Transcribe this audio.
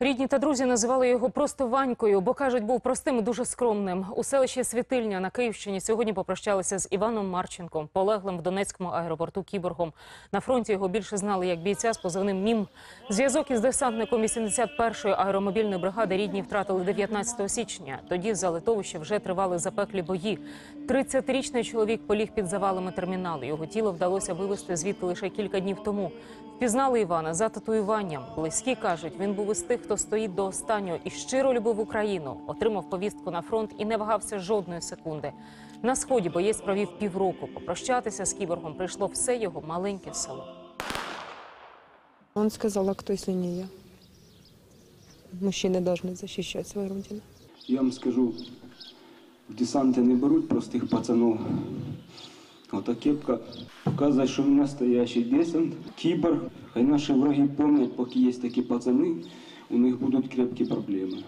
Рідні та друзі називали його просто Ванькою, бо кажуть, був простим і дуже скромним. У селищі Світильня на Київщині сьогодні попрощалися з Іваном Марченком, полеглим в Донецькому аеропорту кіборгом. На фронті його більше знали як бійця з позивним МІМ. Зв'язок із десантником 81-ї аеромобільної бригади рідні втратили 19 січня. Тоді за литовище вже тривали запеклі бої. 30-річний чоловік поліг під завалами терміналу. Його тіло вдалося вивезти звідти лише кілька днів тому. Впізнали Івана за татуюванням. Близькі кажуть, він був із тих, хто стоїть до останнього і щиро любив Україну. Отримав повістку на фронт і не вагався жодної секунди. На сході боєць провів півроку. Попрощатися з кіборгом прийшло все його маленьке село. Он сказал, а кто, если не я? Мужчины должны защищать свою родину. Я вам скажу, в десанти не беруть простих пацанов. Ота кепка показує, що він настоящий десант, кібер. Хай наші враги пам'ятають, поки є такі пацани, у них будуть крепкі проблеми.